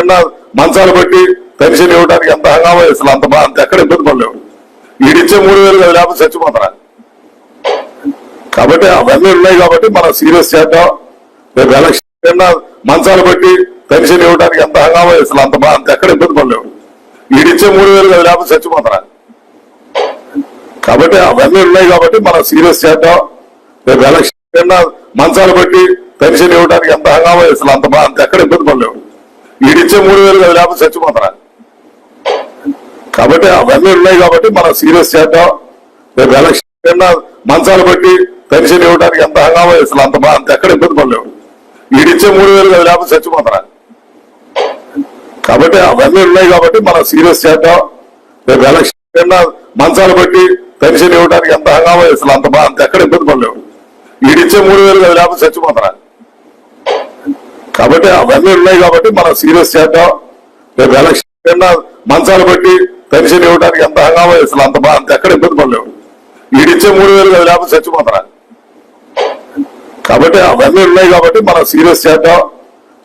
నిన్న మంచాలు పెట్టి పెన్షన్ ఇవ్వడానికి ఎంత హంగామా చేస్తారు అంత బా- అంత ఎక్కడ ఇబ్బంది పడలేవు. ఈడిచ్చే మూడు వేలు కదా లేకపోతే చచ్చిపోతారా? కాబట్టి అవన్నీ ఉన్నాయి కాబట్టి మనం సీరియస్ చేద్దాం. రేపు ఎలక్షన్ నిన్న మంచాలు పెట్టి పెన్షన్ ఇవ్వడానికి ఎంత హంగామా చేస్తారు అంత బా- అంత ఎక్కడ ఇబ్బంది పడలేవు. ఈడిచ్చే మూడు వేలు కదా లేకపోతే చచ్చిపోతారా? కాబట్టి అవన్నీ ఉన్నాయి కాబట్టి మనం సీరియస్ చేద్దాం. రేపు ఎలక్షన్ నిన్న మంచాలు పెట్టి పెన్షన్ ఇవ్వడానికి ఎంత హంగామా చేస్తారు అంత బా- అంత ఎక్కడ ఇబ్బంది పడలేవు. ఈడిచ్చే మూడు వేలు కదా లేకపోతే చచ్చిపోతారా? కాబట్టి అవన్నీ ఉన్నాయి కాబట్టి మనం సీరియస్ చేద్దాం. రేపు ఎలక్షన్ నిన్న మంచాలు పెట్టి పెన్షన్ ఇవ్వడానికి ఎంత హంగామా చేస్తున్నా అంత బా- అంత ఎక్కడ ఇబ్బంది పడలేవు. ఈడిచ్చే మూడు వేలు కదా లేకపోతే చచ్చిపోతారా? కాబట్టి అవన్నీ ఉన్నాయి కాబట్టి మనం సీరియస్ చేద్దాం. రేపు ఎలక్షన్ నిన్న మంచాలు పెట్టి పెన్షన్ ఇవ్వడానికి ఎంత హంగామా చేస్తున్నా అంత అంత ఎక్కడ ఇబ్బంది పడలేవు. ఈడిచ్చే మూడు వేలు కదా లేకపోతే చచ్చిపోతారా? కాబట్టి అవన్నీ ఉన్నాయి కాబట్టి మనం సీరియస్ చేద్దాం. రేపు ఎలక్షన్ నిన్న మంచాలు పెట్టి పెన్షన్ ఇవ్వడానికి ఎంత హంగామా చేస్తున్నా అంత బా- అంత ఎక్కడ ఇబ్బంది పడలేవు. ఈడిచ్చే మూడు వేలు కదా లేకపోతే చచ్చిపోతారా? కాబట్టి అవన్నీ ఉన్నాయి కాబట్టి మనం సీరియస్ చేద్దాం.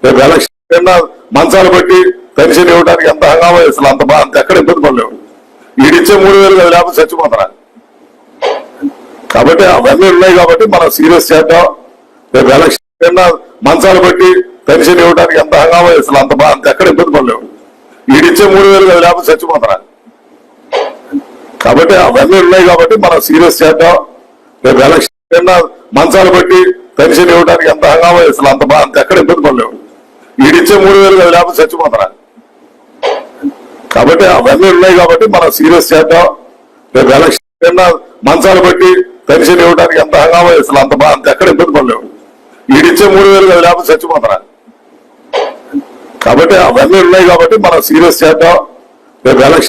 రేపు ఎలక్షన్ నిన్న మంచాలు పెట్టి పెన్షన్ ఇవ్వడానికి ఎంత హంగామా చేస్తున్నా అంత బా- అంత ఎక్కడ ఇబ్బంది పడలేవు. ఈడిచ్చే మూడు వేలు కదా లేకపోతే చచ్చిపోతారా? కాబట్టి అవన్నీ ఉన్నాయి కాబట్టి మనం సీరియస్ చేద్దాం. రేపు ఎలక్షన్ నిన్న మంచాలు పెట్టి పెన్షన్ ఇవ్వడానికి ఎంత హంగామా చేస్తున్నా అంత బా- అంత ఎక్కడ ఇబ్బంది పడలేవు. ఈడిచ్చే మూడు వేలు కదా లేకపోతే చచ్చిపోతారా? కాబట్టి అవన్నీ ఉన్నాయి కాబట్టి మనం సీరియస్ చేద్దాం. రేపు ఎలక్షన్ నిన్న మంచాలు పెట్టి పెన్షన్ ఇవ్వడానికి ఎంత హంగామా చేస్తున్నా అంత బా- అంత ఎక్కడ ఇబ్బంది పడలేవు. ఈడిచ్చే మూడు వేలు కదా లేకపోతే చచ్చిపోతారా? కాబట్టి అవన్నీ ఉన్నాయి కాబట్టి మనం సీరియస్ చేద్దాం. రేపు ఎలక్షన్ నిన్న మంచాలు పెట్టి పెన్షన్ ఇవ్వడానికి ఎంత హంగామా చేస్తున్నా అంత బా- అంత ఎక్కడ ఇబ్బంది పడలేవు. ఈడిచ్చే మూడు వేలు కదా లేకపోతే చచ్చిపోతారా? కాబట్టి అవన్నీ ఉన్నాయి కాబట్టి మనం సీరియస్ చేద్దాం. రేపు ఎలక్షన్